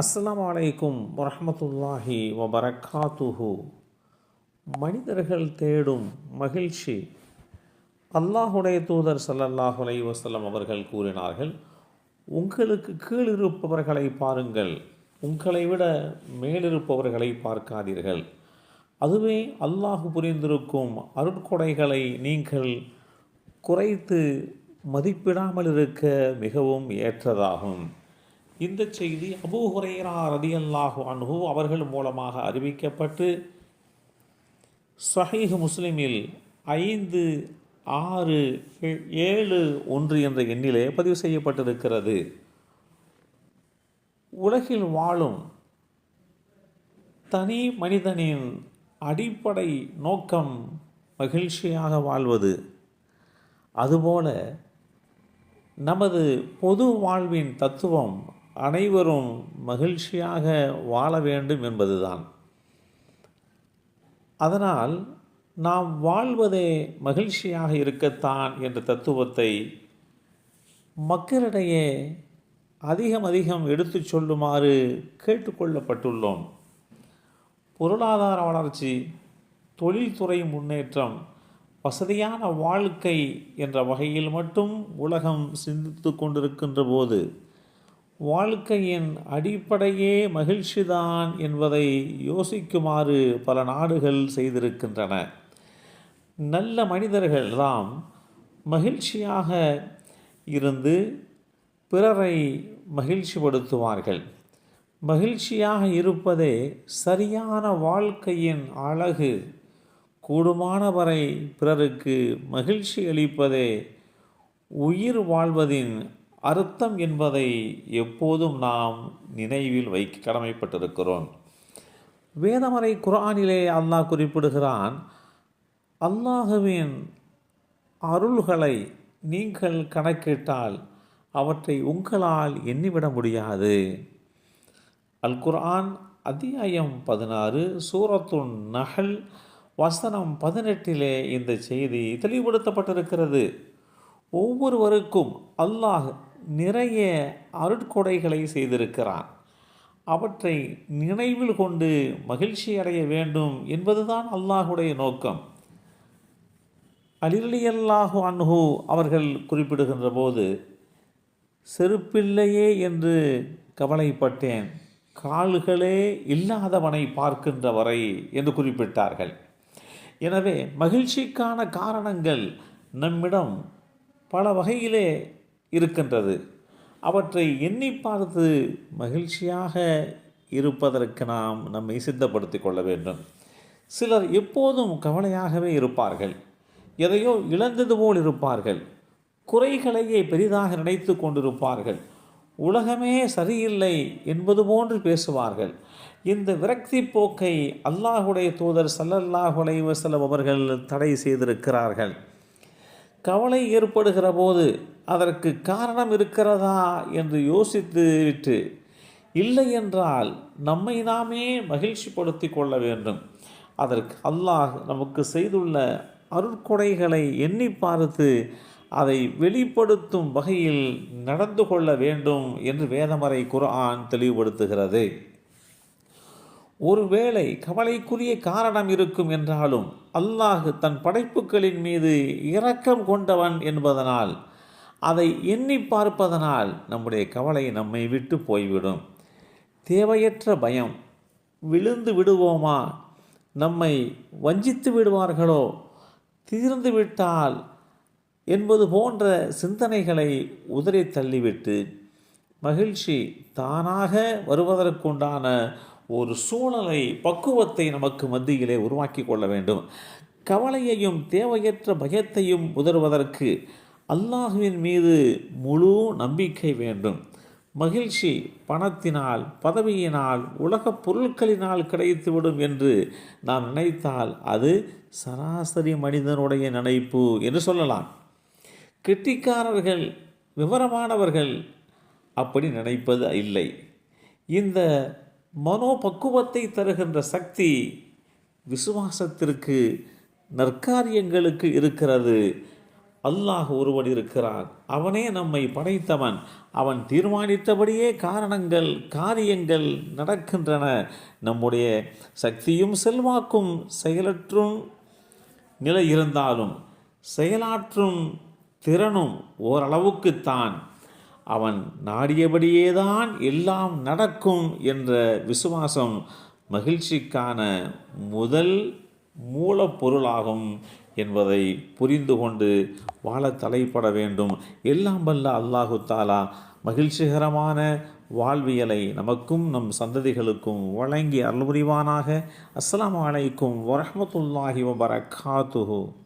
அஸ்லாம் வலைக்கும் வரமத்துல்லாஹி வபரகாத்துஹு மனிதர்கள் தேடும் மகிழ்ச்சி. அல்லாஹுடைய தூதர் சல்லல்லாஹ் அலை வசலம் அவர்கள் கூறினார்கள் உங்களுக்கு கீழிருப்பவர்களை பாருங்கள். உங்களை விட மேலிருப்பவர்களை பார்க்காதீர்கள். அதுவே அல்லாஹ் புரிந்திருக்கும் அருட்கொடைகளை நீங்கள் குறைத்து மதிப்பிடாமல் இருக்க மிகவும் ஏற்றதாகும். இந்த செய்தி அபூ ஹுரைரா ரதியல்லாஹு அன்ஹு அவர்கள் மூலமாக அறிவிக்கப்பட்டு சஹீஹ் முஸ்லிமில் ஐந்து ஆறு ஏழு ஒன்று என்ற எண்ணிலே பதிவு செய்யப்பட்டிருக்கிறது. உலகில் வாழும் தனி மனிதனின் அடிப்படை நோக்கம் மகிழ்ச்சியாக வாழ்வது. அதுபோல நமது பொது வாழ்வின் தத்துவம் அனைவரும் மகிழ்ச்சியாக வாழ வேண்டும் என்பதுதான். அதனால் நாம் வாழ்வதே மகிழ்ச்சியாக இருக்கத்தான் என்ற தத்துவத்தை மக்களிடையே அதிகம் அதிகம் எடுத்துச் சொல்லுமாறு கேட்டுக்கொள்ளப்பட்டுள்ளோம் பொருளாதார வளர்ச்சி தொழில்துறை முன்னேற்றம் வசதியான வாழ்க்கை என்ற வகையில் மட்டும் உலகம் சிந்தித்து கொண்டிருக்கின்ற போது வாழ்க்கையின் அடிப்படையே மகிழ்ச்சிதான் என்பதை யோசிக்குமாறு பல நாடுகள் செய்திருக்கின்றன. நல்ல மனிதர்கள் தாம் மகிழ்ச்சியாக இருந்து பிறரை மகிழ்ச்சிப்படுத்துவார்கள். மகிழ்ச்சியாக இருப்பதே சரியான வாழ்க்கையின் அழகு. கூடுமானவரை பிறருக்கு மகிழ்ச்சி அளிப்பதே உயிர் வாழ்வதின் அர்த்தம் என்பதை எப்போதும் நாம் நினைவில் வைக்க கடமைப்பட்டிருக்கிறோம். வேதமறை குர்ஆனிலே அல்லாஹ் குறிப்பிடுகிறான் அல்லாஹுவின் அருள்களை நீங்கள் கணக்கிட்டால் அவற்றை உங்களால் எண்ணிவிட முடியாது. அல் குர்ஆன் அத்தியாயம் பதினாறு சூரத்துன் நகல் வசனம் பதினெட்டிலே இந்த செய்தி தெளிவுபடுத்தப்பட்டிருக்கிறது. ஒவ்வொருவருக்கும் அல்லாஹ் நிறைய அருட்கொடைகளை செய்திருக்கிறான். அவற்றை நினைவில் கொண்டு மகிழ்ச்சி அடைய வேண்டும் என்பதுதான் அல்லாஹுடைய நோக்கம். அலிரலியல்லாஹு அன்ஹு அவர்கள் குறிப்பிடுகின்ற போது செருப்பில்லையே என்று கவலைப்பட்டேன். கால்களே இல்லாதவனை பார்க்கின்ற வரை என்று குறிப்பிட்டார்கள். எனவே மகிழ்ச்சிக்கான காரணங்கள் நம்மிடம் பல வகையிலே இருக்கின்றது. அவற்றை எண்ணி பார்த்து மகிழ்ச்சியாக இருப்பதற்கு நாம் நம்மை சித்தப்படுத்தி கொள்ள வேண்டும். சிலர் எப்போதும் கவலையாகவே இருப்பார்கள். எதையோ இழந்தது போல் இருப்பார்கள். குறைகளையே பெரிதாக நினைத்து கொண்டிருப்பார்கள். உலகமே சரியில்லை என்பது போன்று பேசுவார்கள். இந்த விரக்தி போக்கை அல்லாஹுடைய தூதர் சல்லல்லாஹுலை வசலம் அவர்கள் தடை செய்திருக்கிறார்கள். கவலை ஏற்படுகிற போது அதற்கு காரணம் இருக்கிறதா என்று யோசித்து விட்டு இல்லை என்றால் நம்மை நாமே மகிழ்ச்சிப்படுத்தி கொள்ள வேண்டும். அதற்கு அல்லாஹ் நமக்கு செய்துள்ள அருட்கொடைகளை எண்ணி பார்த்து அதை வெளிப்படுத்தும் வகையில் நடந்து கொள்ள வேண்டும் என்று வேதமறை குரான் தெளிவுபடுத்துகிறது. ஒருவேளை கவலைக்குரிய காரணம் இருக்கும் என்றாலும் அல்லாஹ் தன் படைப்புகளின் மீது இரக்கம் கொண்டவன் என்பதனால் அதை எண்ணி பார்ப்பதனால் நம்முடைய கவலை நம்மை விட்டு போய்விடும். தேவையற்ற பயம் விழுந்து விடுவோமா? நம்மை வஞ்சித்து விடுவார்களோ? தீர்ந்து விட்டால் என்பது போன்ற சிந்தனைகளை உதறி தள்ளிவிட்டு மகிழ்ச்சி தானாக வருவதற்குண்டான ஒரு சூழலை பக்குவத்தை நமக்கு மத்தியிலே உருவாக்கி கொள்ள வேண்டும். கவலையையும் தேவையற்ற பயத்தையும் உதர்வதற்கு அல்லாஹுவின் மீது முழு நம்பிக்கை வேண்டும். மகிழ்ச்சி பணத்தினால் பதவியினால் உலகப் பொருட்களினால் கிடைத்துவிடும் என்று நாம் நினைத்தால் அது சராசரி மனிதனுடைய நினைப்பு என்று சொல்லலாம். கெட்டிக்காரர்கள் விவரமானவர்கள் அப்படி நினைப்பது இல்லை. இந்த மனோபக்குவத்தை தருகின்ற சக்தி விசுவாசத்திற்கு நற்காரியங்களுக்கு இருக்கிறது. அல்லாஹ் ஒருவன் இருக்கிறான். அவனே நம்மை படைத்தவன். அவன் தீர்மானித்தபடியே காரணங்கள் காரியங்கள் நடக்கின்றன. நம்முடைய சக்தியும் செல்வாக்கும் செயலற்றும் நிலை இருந்தாலும் செயலாற்றும் திறனும் ஓரளவுக்குத்தான். அவன் நாடியபடியேதான் எல்லாம் நடக்கும் என்ற விசுவாசம் மகிழ்ச்சிக்கான முதல் மூலப்பொருளாகும் என்பதை புரிந்து கொண்டு வாழ தலைப்பட வேண்டும். எல்லாம் வல்ல அல்லாஹு தாலா மகிழ்ச்சிகரமான வாழ்வியலை நமக்கும் நம் சந்ததிகளுக்கும் வழங்கி அருள்புரிவானாக. அஸ்லாம் அலைக்கும் வரமத்துல்லாஹி வபரகாத்துஹு.